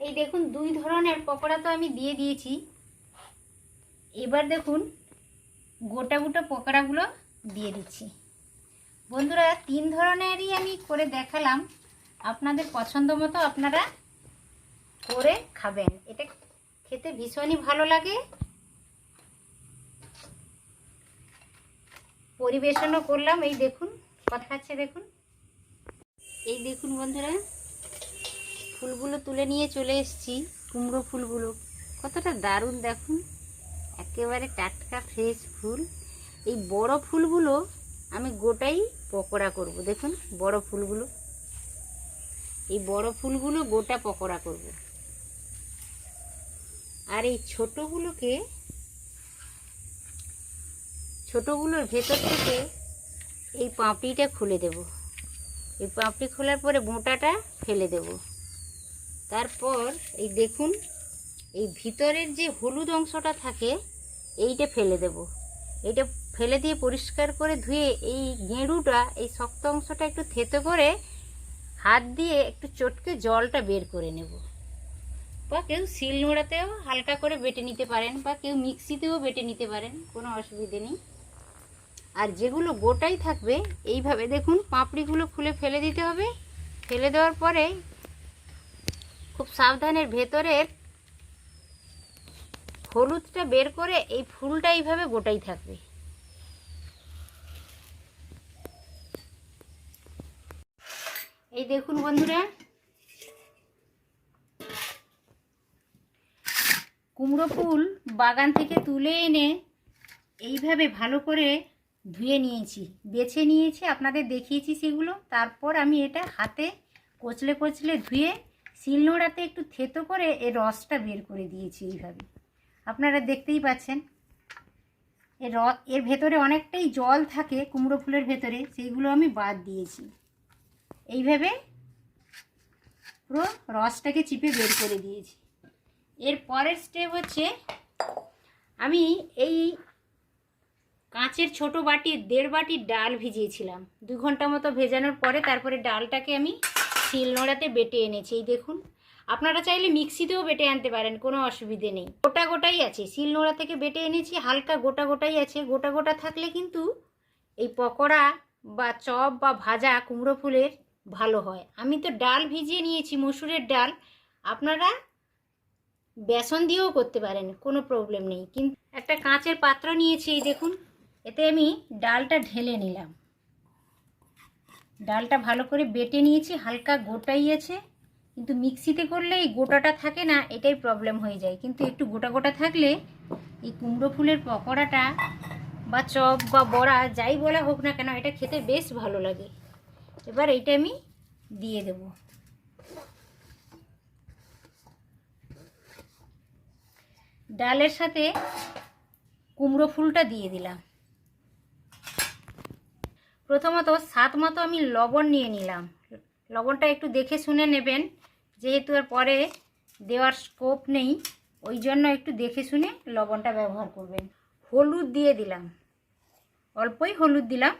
এই দেখুন, দুই ধরনের পকোড়া তো আমি দিয়ে দিয়েছি। এবার দেখুন, গোটা গোটা পকোড়াগুলো দিয়ে দিচ্ছি। বন্ধুরা, তিন ধরনেরই আমি করে দেখালাম। আপনাদের পছন্দ মতো আপনারা করে খাবেন। এটা খেতে ভীষণই ভালো লাগে। পরিবেশনও করলাম। এই দেখুন, কথা আছে দেখুন। এই দেখুন বন্ধুরা ফুলগুলো তুলে নিয়ে চলে এসেছি, কুমড়ো ফুলগুলো। কতটা দারুণ দেখুন। একেবারে টাটকা ফ্রেশ ফুল। এই বড় ফুলগুলো আমি গোটাই পকোড়া করব। দেখুন, বড় ফুলগুলো। এই বড় ফুলগুলো গোটা পকোড়া করব। আর এই ছোটোগুলোকে, ছোটোগুলোর ভেতর থেকে এই পাঁপড়িটা খুলে দেব। এই পাঁপড়ি খোলার পরে বোঁটাটা ফেলে দেব। তারপর এই দেখুন, এই ভিতরের যে হলুদ অংশটা থাকে, এইটা ফেলে দেব। এইটা ফেলে দিয়ে পরিষ্কার করে ধুয়ে এই গেঁড়ুটা, এই শক্ত অংশটা একটু থেতো করে হাত দিয়ে একটু চটকে জলটা বের করে নেব। বা কেউ শিল নোড়াতেও হালকা করে বেটে নিতে পারেন, বা কেউ মিক্সিতেও বেটে নিতে পারেন, কোনো অসুবিধে নেই। আর যেগুলো গোটাই থাকবে, এইভাবে দেখুন, পাপড়িগুলো খুলে ফেলে দিতে হবে। ফেলে দেওয়ার পরে খুব সাবধানের ভেতরের হলুদটা বের করে এই ফুলটা এইভাবে গোটাই থাকবে। এই দেখুন বন্ধুরা, কুমড়ো ফুল বাগান থেকে তুলে এনে এইভাবে ভালো করে ধুয়ে নিয়েছি, বেছে নিয়েছি, আপনাদের দেখিয়েছি সেগুলো, তারপর আমি এটা হাতে কচলে কচলে ধুয়ে শিলনোড়াতে একটু থেতো করে এর রসটা বের করে দিয়েছি এইভাবে। আপনারা দেখতেই পাচ্ছেন এর এর ভেতরে অনেকটাই জল থাকে কুমড়ো ফুলের ভেতরে, সেইগুলো আমি বাদ দিয়েছি। এইভাবে পুরো রসটাকে চিপে বের করে দিয়েছি। এর পরের স্টেপ হচ্ছে, আমি এই কাঁচের ছোট বাটি, দেড় বাটি ডাল ভিজিয়েছিলাম। দু ঘণ্টা মতো ভেজানোর পরে তারপরে ডালটাকে আমি শিলনোড়াতে বেটে এনেছি, এই দেখুন। আপনারা চাইলে মিক্সিতেও বেটে আনতে পারেন, কোনো অসুবিধে নেই। গোটা গোটাই আছে শিলনোড়া থেকে বেটে এনেছি, হালকা গোটা গোটাই আছে। গোটা গোটা থাকলে কিন্তু এই পকোড়া বা চপ বা ভাজা কুমড়ো ফুলের ভালো হয়। আমি তো ডাল ভিজিয়ে নিয়েছি, মসুরের ডাল। আপনারা বেসন দিয়েও করতে পারেন, কোনো প্রবলেম নেই। কিন্তু একটা কাঁচের পাত্র নিয়েছি, এই দেখুন। এতে আমি ডালটা ঢেলে নিলাম। ডালটা ভালো করে বেটে নিয়েছি, হালকা গোটাই আছে। কিন্তু মিক্সিতে করলে এই গোটাটা থাকে না, এটাই প্রবলেম হয়ে যায়। কিন্তু একটু গোটা গোটা থাকলে এই কুমড়ো ফুলের পকোড়াটা বা চপ বা বড়া যাই বলা হোক না কেন, এটা খেতে বেশ ভালো লাগে। এবার এইটা আমি দিয়ে দেব। ডালের সাথে কুমড়ো ফুলটা দিয়ে দিলাম। প্রথমত স্বাদ মতো আমি লবণ নিয়ে নিলাম। লবণটা একটু দেখে শুনে নেবেন, যেহেতু আর পরে দেওয়ার স্কোপ নেই, ওই জন্য একটু দেখে শুনে লবণটা ব্যবহার করবেন। হলুদ দিয়ে দিলাম, অল্পই হলুদ দিলাম।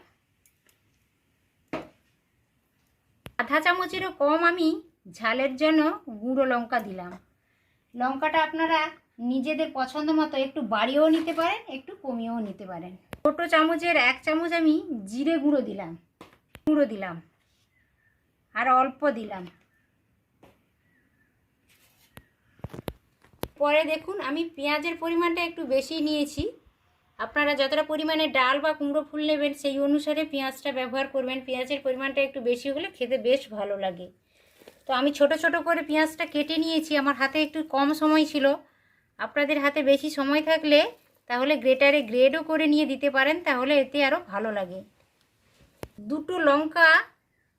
আধা চামচেরও কম আমি ঝালের জন্য গুঁড়ো লঙ্কা দিলাম। লঙ্কাটা আপনারা নিজেদের পছন্দ মতো একটু বাড়িয়েও নিতে পারেন, একটু কমিয়েও নিতে পারেন। ছোটো চামচের এক চামচ আমি জিরে গুঁড়ো দিলাম। গুঁড়ো দিলাম। আর অল্প দিলাম। পরে দেখুন, আমি পেঁয়াজের পরিমাণটা একটু বেশি নিয়েছি। আপনারা যতটা পরিমাণে ডাল বা কুমড়ো ফুল নেবেন, সেই অনুসারে পেঁয়াজটা ব্যবহার করবেন। পেঁয়াজের পরিমাণটা একটু বেশি হলে খেতে বেশ ভালো লাগে। তো আমি ছোট ছোট করে পেঁয়াজটা কেটে নিয়েছি। আমার হাতে একটু কম সময় ছিল। আপনাদের হাতে বেশি সময় থাকলে তাহলে গ্রেটারে গ্রেডও করে নিয়ে দিতে পারেন, তাহলে এতে আরও ভালো লাগে। দুটো লঙ্কা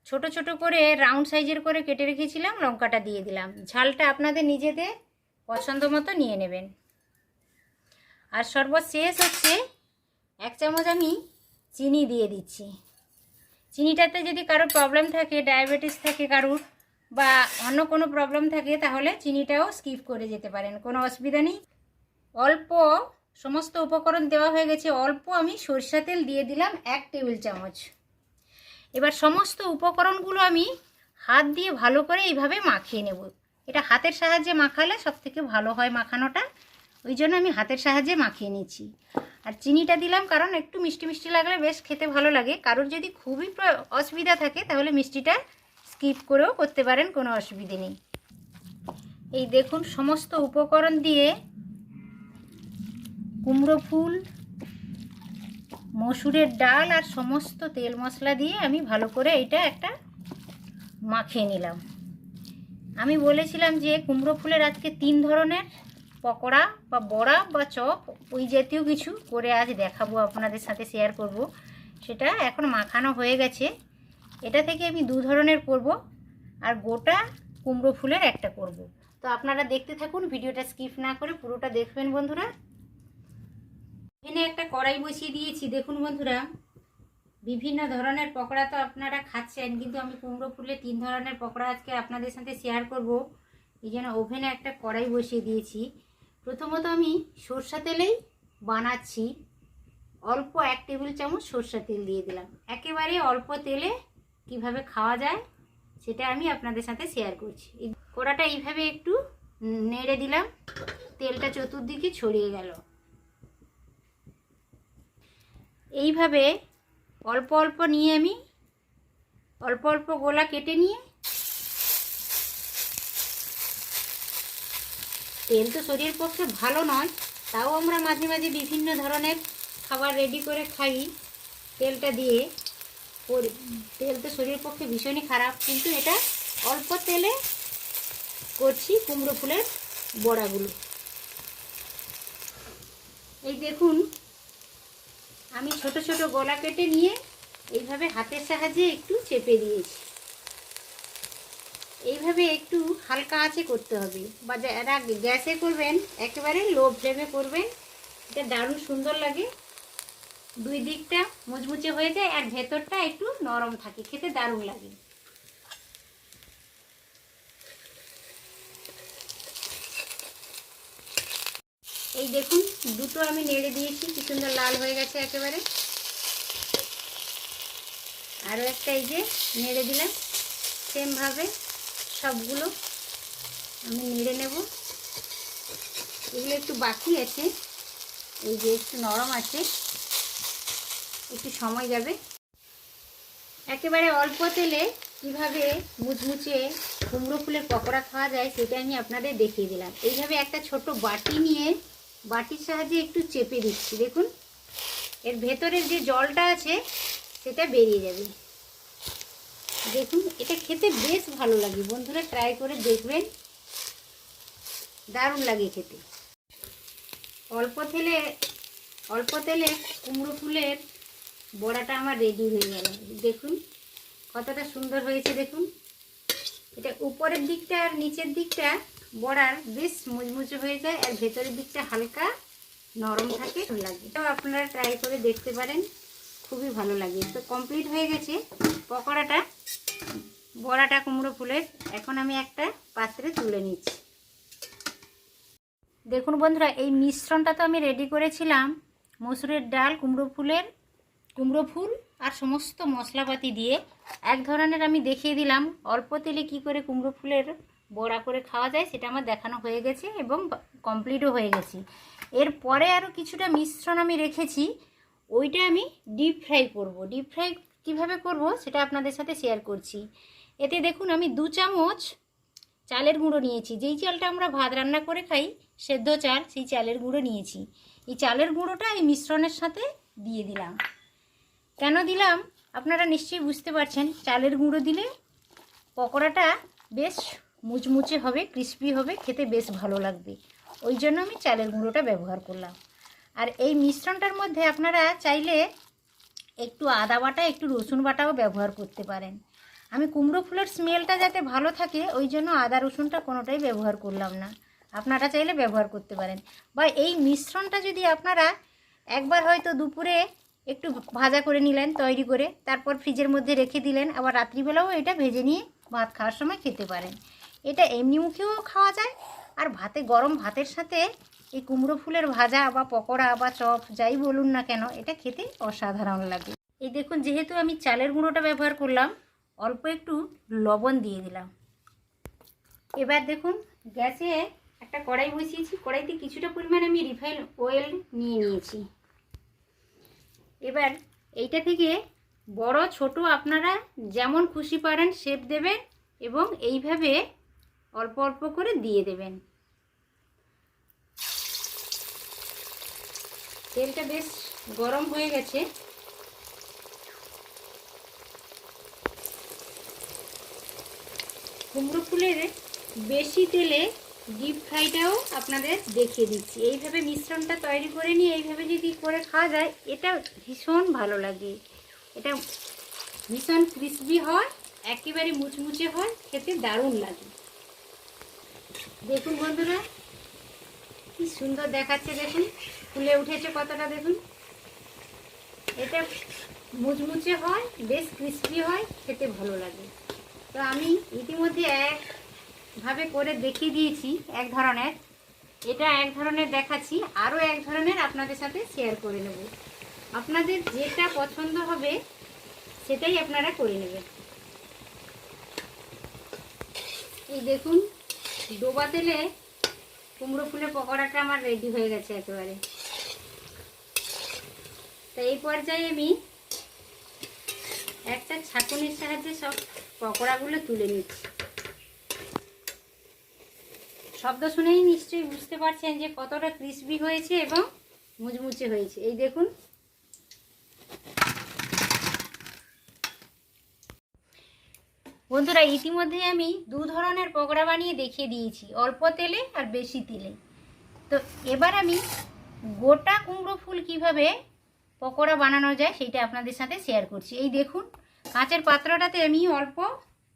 ছোট ছোট করে রাউন্ড সাইজের করে কেটে রেখেছিলাম, লঙ্কাটা দিয়ে দিলাম। ঝালটা আপনাদের নিজেদের পছন্দ মতো নিয়ে নেবেন। আর সর্বশেষ হচ্ছে এক চামচ আমি চিনি দিয়ে দিচ্ছি। চিনিটাতে যদি কারোর প্রবলেম থাকে ডায়াবেটিস থাকে কারোর বা অন্য কোনো প্রবলেম থাকে, তাহলে চিনিটাও স্কিপ করে যেতে পারেন, কোনো অসুবিধা নেই। অল্প সমস্ত উপকরণ দেওয়া হয়ে গেছে। অল্প আমি সরিষা তেল দিয়ে দিলাম এক টেবিল চামচ। এবার সমস্ত উপকরণগুলো আমি হাত দিয়ে ভালো করে এইভাবে মাখিয়ে নেব। এটা হাতের সাহায্যে মাখালে সব থেকে ভালো হয় মাখানোটা। ওই জন্য আমি হাতের সাহায্যে মাখিয়ে নিচ্ছি। আর চিনিটা দিলাম কারণ একটু মিষ্টি মিষ্টি লাগলে বেশ খেতে ভালো লাগে। কারোর যদি খুবই অসুবিধা থাকে তাহলে মিষ্টিটা স্কিপ করেও করতে পারেন, কোনো অসুবিধে নেই। এই দেখুন, সমস্ত উপকরণ দিয়ে কুমড়ো ফুল, মসুরের ডাল আর সমস্ত তেল মশলা দিয়ে আমি ভালো করে এটা একটা মাখিয়ে নিলাম। আমি বলেছিলাম যে কুমড়ো ফুলের আজকে তিন ধরনের, পকোড়া বা বড়া বা চপ, ওই জাতীয় কিছু করে আজ দেখাবো, আপনাদের সাথে শেয়ার করব। সেটা এখন মাখানো হয়ে গেছে। এটা থেকে আমি দু ধরনের করব আর গোটা কুমড়ো ফুলের একটা করব। তো আপনারা দেখতে থাকুন, ভিডিওটা স্কিপ না করে পুরোটা দেখবেন বন্ধুরা। এখানে একটা কড়াই বসিয়ে দিয়েছি। দেখুন বন্ধুরা, বিভিন্ন ধরনের পকোড়া তো আপনারা খাচ্ছেন, কিন্তু আমি কুমড়ো ফুলে তিন ধরনের পকোড়া আজকে আপনাদের সাথে শেয়ার করব। এই জন্য ওভেনে একটা কড়াই বসিয়ে দিয়েছি। প্রথমত আমি সর্ষা তেলেই বানাচ্ছি। অল্প এক টেবিল চামচ সর্ষা তেল দিয়ে দিলাম। একেবারে অল্প তেলে কীভাবে খাওয়া যায় সেটা আমি আপনাদের সাথে শেয়ার করছি। কড়াটা এইভাবে একটু নেড়ে দিলাম। তেলটা চতুর্দিকে ছড়িয়ে গেল। এইভাবে অল্প অল্প নিয়ে আমি অল্প অল্প গোলা কেটে নিয়ে তেল তো শরীরের পক্ষে ভালো নয়, তাও আমরা মাঝে মাঝে বিভিন্ন ধরনের খাবার রেডি করে খাই। তেলটা দিয়ে তেল তো শরীরের পক্ষে ভীষণই খারাপ, কিন্তু এটা অল্প তেলে করছি কুমড়ো ফুলের বড়াগুলো। এই দেখুন আমি ছোট ছোট গলা কেটে নিয়ে এইভাবে হাতের সাহায্যে একটু চেপে দিয়েছি। এইভাবে একটু হালকা আছে করতে হবে বা যারা গ্যাসে করবেন, একেবারে লো ফ্লেমে করবেন। এটা দারুণ সুন্দর লাগে। দুই দিকটা মুচমুচে হয়ে যায় আর ভেতরটা একটু নরম থাকে, খেতে দারুণ লাগে। এই দেখুন, দুটো আমি নেড়ে দিয়েছি, কি সুন্দর লাল হয়ে গেছে একেবারে। আরও একটা এই যে নেড়ে দিলাম, সেমভাবে সবগুলো আমি নেড়ে নেব। এগুলো একটু বাকি আছে, এই যে একটু নরম আছে, একটু সময় যাবে। একেবারে অল্প তেলে কীভাবে মুচমুচে কুমড়ো ফুলের পকোড়া খাওয়া যায় সেটা আমি আপনাদের দেখিয়ে দিলাম। এইভাবে একটা ছোট বাটি নিয়ে বাটির সাহায্যে একটু চেপে দিচ্ছি, দেখুন। এর ভেতরের যে জলটা আছে, সেটা বেরিয়ে যাবে। দেখুন, এটা খেতে বেশ ভালো লাগে। বন্ধুরা ট্রাই করে দেখবেন। দারুণ লাগে খেতে। অল্প তেলে অল্প তেলে কুমড়ো ফুলের বড়াটা আমার রেডি হয়ে গেল। দেখুন, কতটা সুন্দর হয়েছে, দেখুন। এটা উপরের দিকটা আর নিচের দিকটা বড়ার বেশ মুচমুচে হয়ে যায় আর ভেতরের দিকটা হালকা নরম থাকে। লাগে তো আপনারা ট্রাই করে দেখতে পারেন। খুবই ভালো লাগে। তো কমপ্লিট হয়ে গেছে পকোড়াটা। বড়াটা কুমড়ো ফুলের। এখন আমি একটা পাত্রে তুলে নিচ্ছি। দেখুন বন্ধুরা এই মিশ্রণটা তো আমি রেডি করেছিলাম। মসুরের ডাল কুমড়ো ফুলের কুমড়ো ফুল আর সমস্ত মশলাপাতি দিয়ে। এক ধরনের আমি দেখিয়ে দিলাম। অল্প তেলে কি করে কুমড়ো ফুলের বড়া করে খাওয়া যায়, সেটা আমার দেখানো হয়ে গেছে এবং কমপ্লিটও হয়ে গেছে। এরপরে আরও কিছুটা মিশ্রণ আমি রেখেছি, ওইটা আমি ডিপ ফ্রাই করব। ডিপ ফ্রাই কীভাবে করব সেটা আপনাদের সাথে শেয়ার করছি। এতে দেখুন, আমি দু চামচ চালের গুঁড়ো নিয়েছি। যেই চালটা আমরা ভাত রান্না করে খাই, সেদ্ধ চাল, সেই চালের গুঁড়ো নিয়েছি। এই চালের গুঁড়োটা এই মিশ্রণের সাথে দিয়ে দিলাম। কেন দিলাম? আপনারা নিশ্চয়ই বুঝতে পারছেন, চালের গুঁড়ো দিলে পকোড়াটা বেশ মুচমুচে হবে ক্রিস্পি হবে, খেতে বেশ ভালো লাগবে। ওই জন্য আমি চালের গুঁড়োটা ব্যবহার করলাম। আর এই মিশ্রণটার মধ্যে আপনারা চাইলে একটু আদা বাটা, একটু রসুন বাটাও ব্যবহার করতে পারেন। আমি কুমড়ো ফুলের স্মেলটা যাতে ভালো থাকে, ওই জন্য আদা রসুনটা কোনোটাই ব্যবহার করলাম না। আপনারা চাইলে ব্যবহার করতে পারেন। বা এই মিশ্রণটা যদি আপনারা একবার হয়তো দুপুরে একটু ভাজা করে নিলেন, তৈরি করে, তারপর ফ্রিজের মধ্যে রেখে দিলেন, আবার রাত্রিবেলাও এটা ভেজে নিয়ে ভাত খাওয়ার সময় খেতে পারেন। এটা এমনি মুখেও খাওয়া যায়। আর ভাতে গরম ভাতের সাথে এই কুমড়ো ফুলের ভাজা বা পকোড়া বা চপ যাই বলুন না কেন, এটা খেতে অসাধারণ লাগে। এই দেখুন, যেহেতু আমি চালের গুঁড়োটা ব্যবহার করলাম, অল্প একটু লবণ দিয়ে দিলাম। এবার দেখুন, গ্যাসে একটা কড়াই বসিয়েছি। কড়াইতে কিছুটা পরিমাণ আমি রিফাইন অয়েল নিয়ে নিয়েছি। এবার এইটা থেকে বড়, ছোট আপনারা যেমন খুশি পারেন শেপ দেবেন এবং এইভাবে অল্প অল্প করে দিয়ে দেবেন। তেলটা বেশ গরম হয়ে গেছে। কুমড়ো ফুলের বেশি তেলে ডিপ ফ্রাইটাও আপনাদের দেখিয়ে দিচ্ছি। এইভাবে মিশ্রণটা তৈরি করে নিয়ে এইভাবে যদি করে খাওয়া যায় এটা ভীষণ ভালো লাগে। এটা ভীষণ ক্রিসপি হয়, একেবারে মুচমুচে হয়, খেতে দারুণ লাগে। দেখুন বন্ধুরা, কি সুন্দর দেখাচ্ছে দেখুন, ফুলে উঠেছে কতটা দেখুন। এটা মুচমুচে হয়, বেশ ক্রিসপি হয়, খেতে ভালো লাগে। তো আমি ইতিমধ্যে একভাবে করে দেখিয়ে দিয়েছি, এক ধরনের। এটা এক ধরনের দেখাচ্ছি, আরও এক ধরনের আপনাদের সাথে শেয়ার করে নেব। আপনাদের যেটা পছন্দ হবে, সেটাই আপনারা করে নেবেন। এই দেখুন ডোবা তেলে কুমড়ো ফুলের পকোড়াটা আমার রেডি হয়ে গেছে একেবারে। তো এই পর্যায়ে আমি একটা ছাঁকুনির সাহায্যে সব পকোড়াগুলো তুলে নিচ্ছি শব্দ শুনেই নিশ্চয়ই বুঝতে পারছেন যে কতটা ক্রিসপি হয়েছে এবং মুচমুচে হয়েছে। এই দেখুন। বন্ধুরা, ইতিমধ্যে আমি দু ধরনের পকোড়া বানিয়ে দেখিয়ে দিয়েছি, অল্প তেলে আর বেশি তেলে। তো এবার আমি গোটা কুমড়ো ফুল কীভাবে পকোড়া বানানো যায় সেটা আপনাদের সাথে শেয়ার করছি। এই দেখুন, কাঁচের পাত্রটাতে আমি অল্প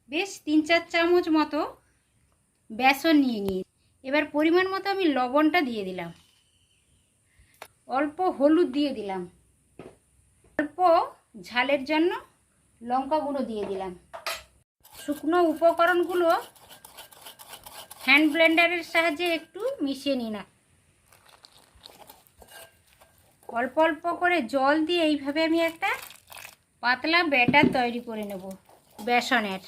বেশ তিন চার চামচ মতো বেসন নিয়ে নিয়ে এবার পরিমাণ মতো আমি লবণটা দিয়ে দিলাম। অল্প হলুদ দিয়ে দিলাম। অল্প ঝালের জন্য লঙ্কা গুঁড়ো দিয়ে দিলাম। শুকনো উপকরণগুলো হ্যান্ড ব্লেন্ডারের সাহায্যে একটু মিশিয়ে নিন অল্প অল্প করে জল দিয়ে এইভাবে আমি একটা পাতলা ব্যাটার তৈরি করে নেব, বেসনের।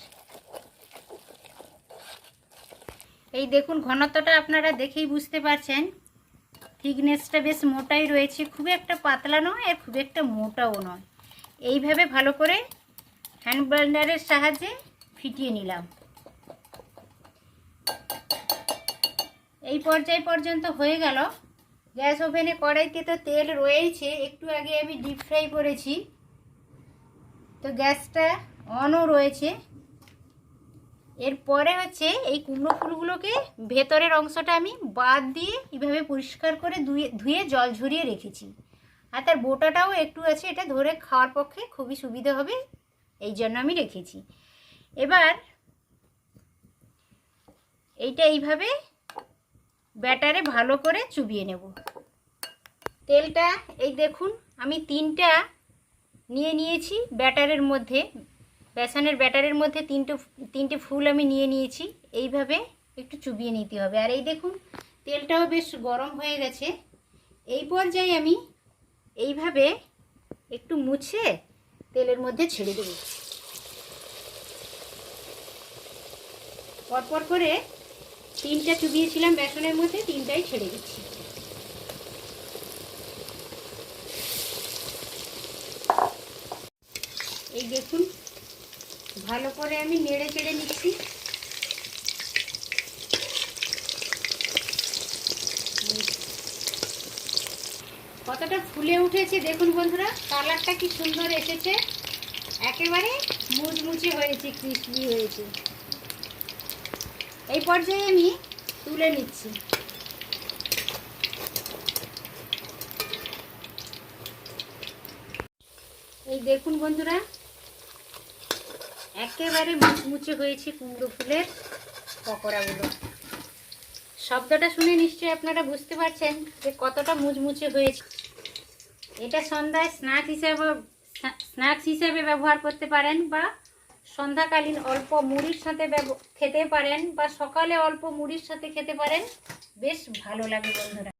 এই দেখুন ঘনত্বটা আপনারা দেখেই বুঝতে পারছেন। থিকনেসটা বেশ মোটাই রয়েছে, খুব একটা পাতলা নয় আর খুব একটা মোটাও নয়। এইভাবে ভালো করে হ্যান্ড ব্লেন্ডারের সাহায্যে ফিটিয়ে নিলাম। এই পর্যায় পর্যন্ত হয়ে গেল। গ্যাস ওভেনে কড়াইতে তো তেল রয়েছে একটু আগে আমি ডিপ ফ্রাই করেছি। তো গ্যাসটা অনও রয়েছে। এরপরে হচ্ছে এই কুমড়ো ফুলগুলোকে ভেতরের অংশটা আমি বাদ দিয়ে এইভাবে পরিষ্কার করে ধুয়ে ধুয়ে জল ঝরিয়ে রেখেছি। আর তার বোটাটাও একটু আছে, এটা ধরে খাওয়ার পক্ষে খুবই সুবিধা হবে, এই জন্য আমি রেখেছি। এবার এইটা এইভাবে ব্যাটারে ভালো করে চুবিয়ে নেব। তেলটা, এই দেখুন, আমি তিনটা নিয়ে নিয়েছি ব্যাটারের মধ্যে, বেসনের ব্যাটারের মধ্যে তিনটে তিনটে ফুল আমি নিয়ে নিয়েছি, এইভাবে একটু চুবিয়ে নিতে হবে। আর এই দেখুন, তেলটাও বেশ গরম হয়ে গেছে। এই পর্যায়ে আমি এইভাবে একটু মুছে তেলের মধ্যে ছেড়ে দেব। পরপর করে তিনটা চুবিয়েছিলাম বেসনের মধ্যে, তিনটাই ছেড়ে দিচ্ছি। এই দেখুন, ভালো করে আমি নেড়ে চেড়ে নিচ্ছি। কতটা ফুলে উঠেছে দেখুন বন্ধুরা, কালারটা কি সুন্দর এসেছে। একেবারে মুচমুচে হয়েছে, ক্রিসপি হয়েছে। এই পর্যায়ে আমি তুলে নিচ্ছি। এই দেখুন বন্ধুরা, একেবারে মুচমুচে হয়েছে কুমড়ো ফুলের পকোড়াগুলো। শব্দটা শুনে নিশ্চয়ই আপনারা বুঝতে পারছেন যে কতটা মুচমুচে হয়েছে। এটা সন্ধ্যায় স্ন্যাক্স হিসাবে স্ন্যাক্স হিসাবে ব্যবহার করতে পারেন বা সন্ধ্যাকালীন অল্প মুড়ির সাথে খেতে পারেন বা সকালে অল্প মুড়ির সাথে খেতে পারেন। বেশ ভালো লাগে বন্ধুরা।